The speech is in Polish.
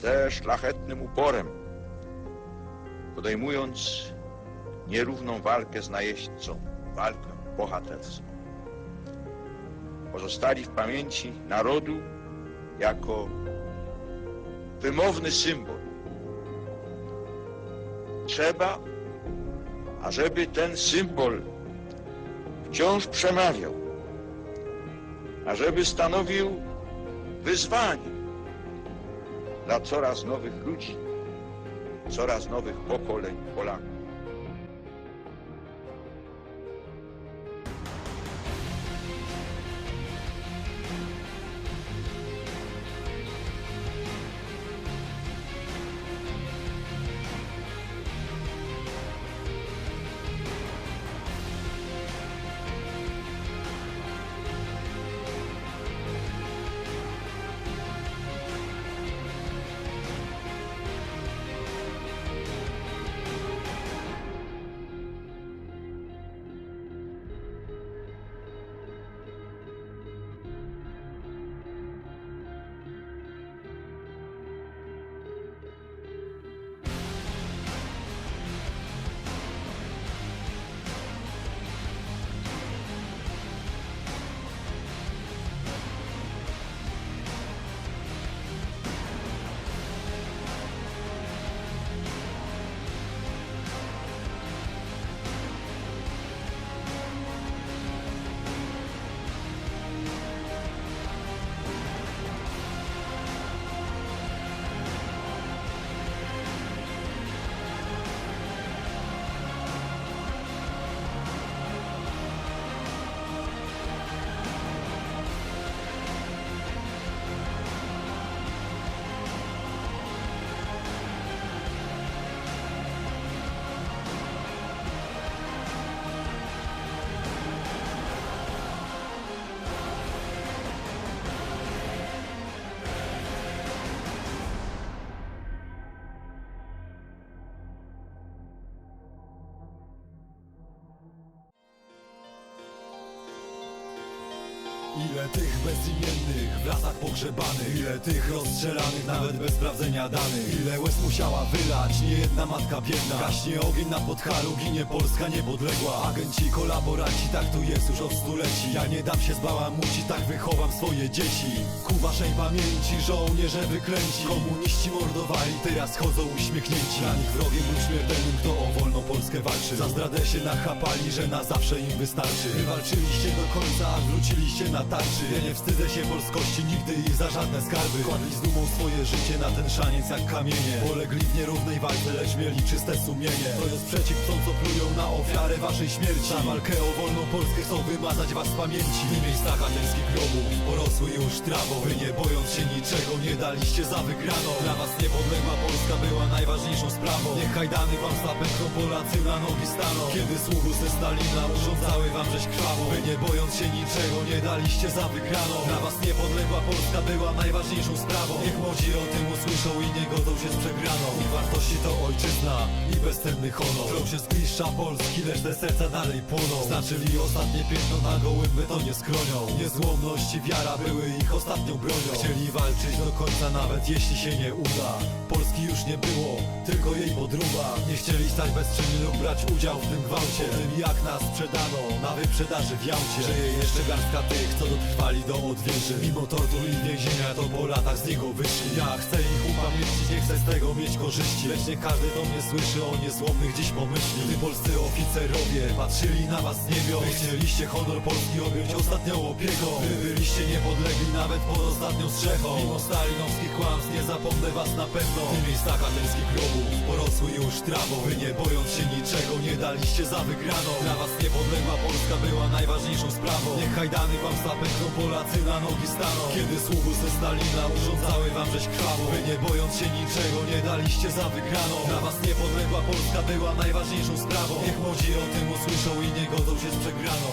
ze szlachetnym uporem, podejmując nierówną walkę z najeźdźcą, walkę bohaterską. Pozostali w pamięci narodu jako wymowny symbol. Trzeba, ażeby ten symbol wciąż przemawiał, ażeby stanowił wyzwanie dla coraz nowych ludzi, coraz nowych pokoleń Polaków. Ile tych bezimiennych w lasach pogrzebanych Ile tych rozstrzelanych nawet bez sprawdzenia danych. Ile łez musiała wylać nie jedna matka biedna. Gaśnie ogień na podchalu, ginie Polska niepodległa. Agenci, kolaboranci, tak tu jest już od stuleci. Ja nie dam się zbałamucić, tak wychowam swoje dzieci. Ku waszej pamięci żołnierze wyklęci. Komuniści mordowali, teraz chodzą uśmiechnięci. Dla nich wrogiem lub śmiertelnym, kto o wolną Polskę walczy. Za zdradę się nachapali, że na zawsze im wystarczy. Wywalczyliście do końca, wróciliście na tarczy. Ja nie wstydzę się polskości nigdy i za żadne skarby. Kładli z dumą swoje życie na ten szaniec jak kamienie. Polegli w nierównej walce, lecz mieli czyste sumienie. To jest przeciw tą, co plują na ofiarę waszej śmierci. Za walkę o wolną Polskę chcą wymazać was z pamięci. W miejscach ateńskich grobów porosły już trawą Wy nie bojąc się niczego nie daliście za wygraną. Dla was niepodległa Polska była najważniejszą sprawą. Niech hajdany wam zapętlą Polacy na nogi staną. Kiedy słuchu ze Stalina urządzały wam rzeź krwawą. Wy nie bojąc się niczego nie daliście za wygraną. Dla was niepodległa Polska była najważniejszą sprawą. Niech młodzi o tym i nie godzą się z przegraną. Ich wartości to ojczyzna i bezcenny honor. Krą się zgliszcza Polski, lecz te serca dalej płoną. Znaczyli ostatnie piętno na gołym betonie skronią Niezłomność i wiara były ich ostatnią bronią. Chcieli walczyć do końca nawet jeśli się nie uda. Polski już nie było, tylko jej podruba Nie chcieli stać bezczynni lub brać udział w tym gwałcie. Po tym jak nas sprzedano na wyprzedaży w Jałcie. Żyje jeszcze garstka tych, co dotrwali do odwieży. Mimo tortur i więzienia to po latach z niego wyszli. Ja chcę ich nie chcę z tego mieć korzyści. Lecz nie każdy do mnie słyszy o niezłomnych dziś pomyśli. Gdy polscy oficerowie patrzyli na was z niebios Wy chcieliście honor Polski objąć ostatnią opieką. Wy byliście niepodlegli nawet pod ostatnią strzechą. Mimo stalinowskich kłamstw nie zapomnę was na pewno. Tych miejscach ateńskich grobów porosły już trawą Wy nie bojąc się niczego nie daliście za wygraną. Dla was niepodległa Polska była najważniejszą sprawą. Niech hajdany wam zapętlą Polacy na nogi staną. Kiedy słuchu ze Stalina urządzały wam rzeź krwawą. Wy nie bojąc się niczego nie daliście za wygraną. Dla was niepodległa Polska była najważniejszą sprawą. Niech młodzi o tym usłyszą i nie godzą się z przegraną